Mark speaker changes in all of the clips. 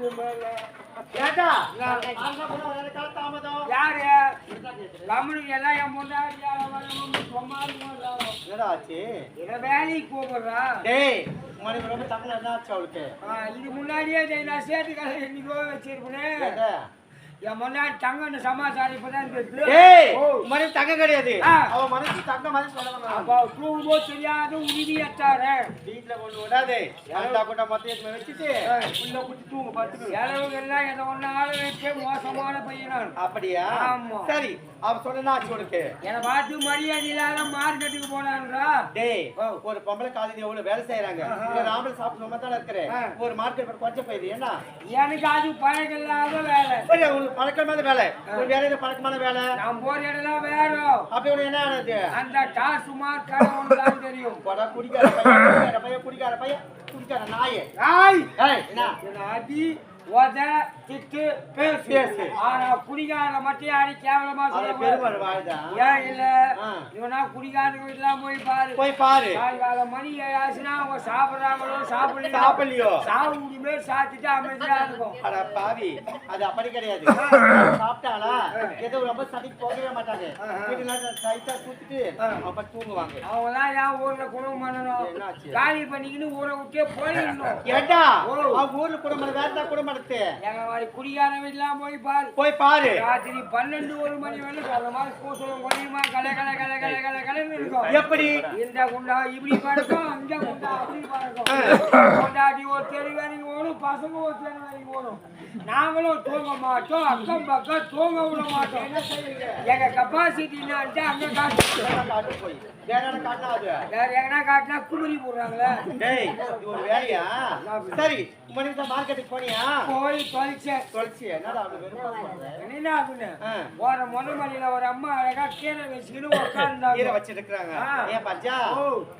Speaker 1: கோயில் வெளியே மேல
Speaker 2: ஏட்டா அங்க கூட ஒரு கால தாமதம்
Speaker 1: யாரு? கம்முனுக்கு எல்லாம் என் இதை வேலைக்கு கூப்பிடுறா
Speaker 2: டேய் உனக்கு ரொம்ப தமிழ் என்ன ஆச்சு அவளுக்கு?
Speaker 1: ஆ, இது முன்னாடியே நான் சேர்த்து கதை என்னைக்கோ வச்சிருப்பேன்? என் முன்னாடி தங்கன்னு சமாச்சாரம் இப்பதான் தெரியுது.
Speaker 2: டேய்
Speaker 1: ஓ,
Speaker 2: மனசு தங்க கிடையாது.
Speaker 1: ஆ.
Speaker 2: அவ மனசு தங்க மாதிரி சொல்லுவாங்க
Speaker 1: அப்ப தூங்கும்போது தெரியாத உறுதியற்றாரு
Speaker 2: வீட்டுல கொண்டு விடாதே. மொத்தம் எடுத்து வச்சுட்டு உள்ள குட்டி தூங்க பார்த்துக்கு
Speaker 1: இளவுங்க எல்லாம் எதை ஒண்ணு ஆள வச்சே மோசமான பையன் நான்.
Speaker 2: அப்படியா?
Speaker 1: ஆமா.
Speaker 2: சரி அவ சொன்னா ஆச்சு உனக்கு
Speaker 1: என்னை பார்த்து மரியாதை இல்லாத மார்க்கெட்டுக்கு போனான்றா?
Speaker 2: டேய்
Speaker 1: ஓ.
Speaker 2: ஒரு பொம்பளை காலேஜ் எவ்வளவு வேலை செய்யறாங்க. இங்க ராமன் சாப்பிட்டு தானே இருக்கிறேன். ஒரு மார்க்கெட் கொஞ்சம் போயிடு என்ன?
Speaker 1: எனக்கு அது பழக்கம் இல்லாத வேலை
Speaker 2: பழக்கமான வேலை. வேற எது பழக்கமான வேலை.
Speaker 1: நான் போற இடம் வேற
Speaker 2: அப்படி ஒண்ணு என்ன ஆனது?
Speaker 1: அந்த டாஸ்மாக் கடை ஒன்றுதான் தெரியும்.
Speaker 2: போடா குடிக்கார பையன் குடிக்கார பையன் குடிக்கார நாயே. என்ன?
Speaker 1: என்ன அடி உத திட்டு பேசு
Speaker 2: பேசு.
Speaker 1: ஆனா குடிகார மட்டும் யாரும் கேவலமா சொல்ல
Speaker 2: பெருமாள்
Speaker 1: ஏன் இல்ல. இவனா குடிகாரங்க வீட்டுலாம் போய் பாரு.
Speaker 2: போய் பாரு.
Speaker 1: காலை மணி ஆச்சுன்னா அவங்க சாப்பிடுறாங்களோ சாப்பிடல
Speaker 2: சாப்பிடலையோ?
Speaker 1: சாவு முடியுமே சாப்பிட்டுட்டு அமைதியா இருக்கும்.
Speaker 2: அட பாவி அது அப்படி கிடையாது. சாப்பிட்டாளா? ஏதோ ரொம்ப சதிக்கு போகவே மாட்டாங்க. டைட்டா தூக்கிட்டு அப்ப தூங்குவாங்க.
Speaker 1: அவங்கலாம் என் ஊர்ல குணம் பண்ணணும்? காலி பண்ணிக்கின்னு ஊரை விட்டே போயிடணும்.
Speaker 2: அவன் ஊர்ல குடும்பம் வேற தான் குடும்பம்
Speaker 1: எங்க மாதிரி குடிகார வீட்டுலாம் போய் பாரு.
Speaker 2: போய் பாரு.
Speaker 1: ராத்திரி பன்னெண்டு ஒரு மணி வரைக்கும் அந்த மாதிரி கூசலும் கொஞ்சமா கலை கலை கலை கலை கலை கலைன்னு இருக்கும்.
Speaker 2: எப்படி?
Speaker 1: இந்த குண்டா இப்படி பறக்கும் அந்த குண்டா அப்படி பறக்கும். கொண்டாடி ஒரு தெரு ஓடும் பசங்க ஒரு தெரு வரைக்கும் ஓடும் நாங்களும் தூங்க மாட்டோம் அக்கம் பக்கம் தூங்க விட மாட்டோம். என்ன செய்யுங்க எங்க கெப்பாசிட்டி அங்க காட்டு.
Speaker 2: காட்டு போய்? வேற இடம் காட்டினா அது?
Speaker 1: வேற எங்கன்னா காட்டினா குமரி போடுறாங்களே.
Speaker 2: டேய் இது ஒரு வேலையா? சரி மார்க்கெட்டுக்கு போனியா?
Speaker 1: போய் தொலைச்சேன்.
Speaker 2: தொலைச்சி என்னடா சொல்ற?
Speaker 1: என்ன ஆகுன்னு. போற முத மணியில ஒரு அம்மா அழகா கீரை வச்சுக்கிட்டு
Speaker 2: கீரை வச்சிருக்காங்க
Speaker 1: ஆ.
Speaker 2: ஏன் பஞ்சா.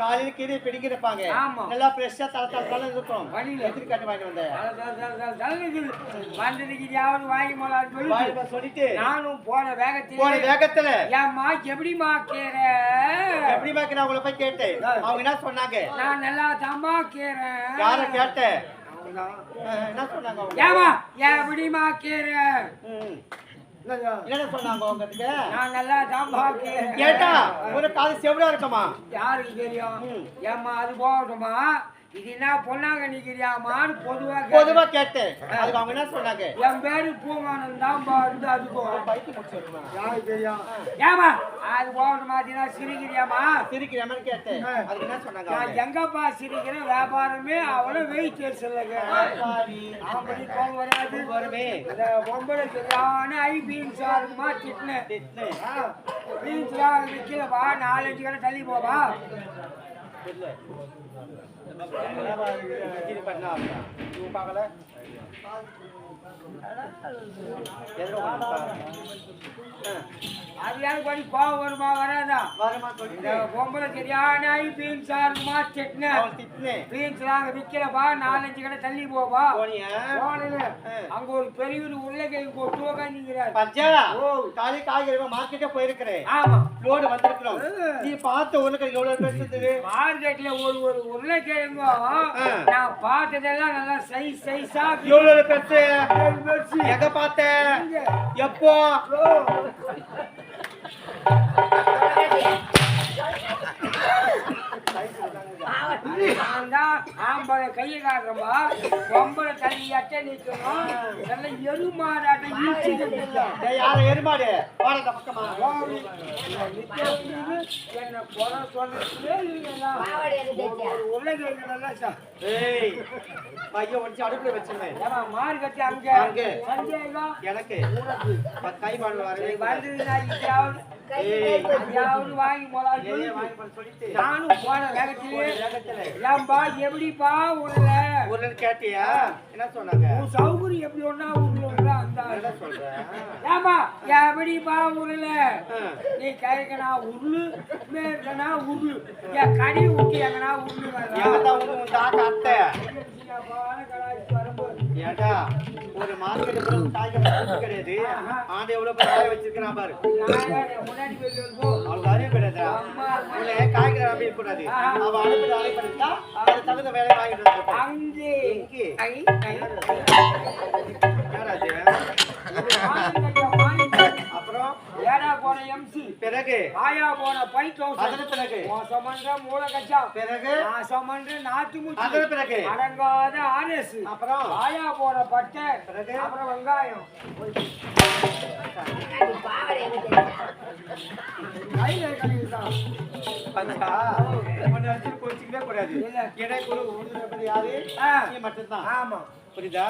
Speaker 2: காலையில கீரை பிடிங்கிருப்பாங்க
Speaker 1: ஆமா.
Speaker 2: நல்லா ஃப்ரெஷ்ஷா தல தல இருக்கும்
Speaker 1: வழியில.
Speaker 2: எத்திரி காட்டு வாங்கிட்டு வந்தேன்
Speaker 1: யாவது வாங்கி போலான்னு சொல்லிட்டு. நானும் போன
Speaker 2: போன
Speaker 1: வேகத்தில்.
Speaker 2: வேகத்துல
Speaker 1: ஏம்மா எப்படிம்மா கீரை
Speaker 2: எப்படி பாக்க நான் உங்களை போய் கேட்டேன். அவங்க என்ன சொன்னாங்க?
Speaker 1: நான் நல்லா தாம்மா
Speaker 2: யார கேட்டேன் என்ன சொன்னாங்க அவங்க?
Speaker 1: ஏம்மா எப்படிம்மா கீரை
Speaker 2: ம். என்ன சொன்னாங்க உங்களுக்கு
Speaker 1: நான் நல்லா தாம்மா கீரை
Speaker 2: கேட்டா ஒரு காது இருக்குமா?
Speaker 1: யாருக்கு தெரியும்?
Speaker 2: ம்.
Speaker 1: ஏம்மா அது போகட்டுமா? இது என்ன பொண்ணாங்க நிக்கிறியாமான்னு பொதுவா கேட்டேன்.
Speaker 2: பொதுவா கேட்டேன். அதுக்கு அவங்க என்ன சொன்னாங்க?
Speaker 1: என் பேரு பூங்கானன் தான் பாருந்து அதுக்கும்
Speaker 2: பைக்கு முடிச்சிருக்கணும்
Speaker 1: யாருக்கு தெரியும்? ஏமா அது போகணும் மாத்தினா சிரிக்கிறியாமா
Speaker 2: சிரிக்கிற மாதிரி கேட்டேன். அதுக்கு என்ன சொன்னாங்க
Speaker 1: நான்? எங்கப்பா சிரிக்கிறேன்? வியாபாரமே அவ்வளோ வெயிட் இல்லைங்க
Speaker 2: பாவி.
Speaker 1: அப்படி கோவம் வராது.
Speaker 2: வருமே
Speaker 1: இந்த பொம்பளை சரியான ஐ பீன்ஸ் இருக்குமா திட்டினேன்
Speaker 2: திட்டினேன்.
Speaker 1: பீன்ஸ்லாம் விற்கலப்பா நாலஞ்சு கடை தள்ளி போவா
Speaker 2: இல்ல. இது பண்ணா அப்படியா? இவங்க பார்க்கல? எதுல உட்கார்ந்து பாரு. ஆ.
Speaker 1: அது யாருக்கு பண்ணி கோவம் வருமா வராதா பொம்பளை சரியான பீன்ஸ் இருக்குமா திட்டினேன். பீன்ஸ்லாம் அங்கே விற்கலப்பா நாலஞ்சு கடை தள்ளி போவா. அங்க ஒரு பெரியவர் உள்ளகை கொட்டு உக்காந்துங்கிறார்
Speaker 2: பஞ்சா,
Speaker 1: ஓ.
Speaker 2: காலை காய்கறி மார்க்கெட்டே போயிருக்கிறேன்
Speaker 1: ஆமா
Speaker 2: லோடு வந்திருக்கிறோம். நீ பார்த்த உனக்கு எவ்வளவு பேசுறது
Speaker 1: மார்க்கெட்ல ஒரு ஒரு உருளைக்கிழங்கும் நான் பார்த்ததெல்லாம் நல்லா சைஸ் சைஸா
Speaker 2: எவ்வளவு பெருசு. எங்க பார்த்த?
Speaker 1: இங்க.
Speaker 2: எப்போ?
Speaker 1: நான் தான் ஆம்பளை கையை காட்டுறமா பொம்பளை தள்ளி அட்டை நிற்கணும். நல்ல எருமாடாட்டம்.
Speaker 2: டேய், யாரு எருமாடு? வாடா இந்த பக்கமா.
Speaker 1: என்ன குறை சொல்றதுலே இல்லைங்களா? ஒரு உருளைக்கிழங்கு நல்லா சா-
Speaker 2: ஏய் பையன் ஒடிச்சு அடுப்புல வச்சிருந்தேன்
Speaker 1: அங்க.
Speaker 2: அங்க.
Speaker 1: சந்தேகம்?
Speaker 2: எனக்கு. கை
Speaker 1: நானும் போன வேகத்திலே ஏன்பா எப்படிப்பா உள்ள
Speaker 2: ஒரு கேட்டியா? என்ன சொன்னாங்க?
Speaker 1: உன் சௌகரியம் எப்படி ஒண்ணா உருளுன்ற அந்த ஆளு.
Speaker 2: என்ன சொல்ற?
Speaker 1: ஏம்பா எப்படிப்பா உருள. நீ கைக்கனா உருளு மேற்கனா உருளு. என் கடி விட்டு எங்கனா உருளு
Speaker 2: உன் அத்தை? ஏடா ஒரு மார்க்கெட் காய்கறி கிடையாது. ஆண்டு எவ்வளவு வாய வச்சிருக்கிறான் பாரு. அறிவு கிடையாதா. உன்னை காய்கறி அப்படி கூடாது அவ அழைப்படுத்தா அது தகுந்த வேலை வாங்கிட்டு
Speaker 1: அங்கே.
Speaker 2: பிறகு
Speaker 1: ஆயா போன பைட்
Speaker 2: அதன் பிறகு
Speaker 1: மோசமன்ற மூலகச்சா
Speaker 2: பிறகு
Speaker 1: நாசமன்ற நாட்டு முச்சி.
Speaker 2: அதன் பிறகு
Speaker 1: அடங்காத ஆர்எஸ்.
Speaker 2: அப்புறம்
Speaker 1: ஆயா போன பட்டை.
Speaker 2: பிறகு?
Speaker 1: அப்புறம் வெங்காயம். கையில கழுவிதான்.
Speaker 2: கோச்சிக்கவே கூடாது. குழு யாரு. நீ மட்டும்தான்.
Speaker 1: ஆமா.
Speaker 2: புரியுதா.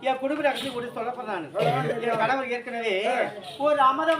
Speaker 2: என் குடும்ப ரகசியம் கூட சொல்லப்படுறானு
Speaker 1: சொல்லலாம் தெரியும்.
Speaker 2: என் கணவர் ஏற்கனவே ஒரு அமர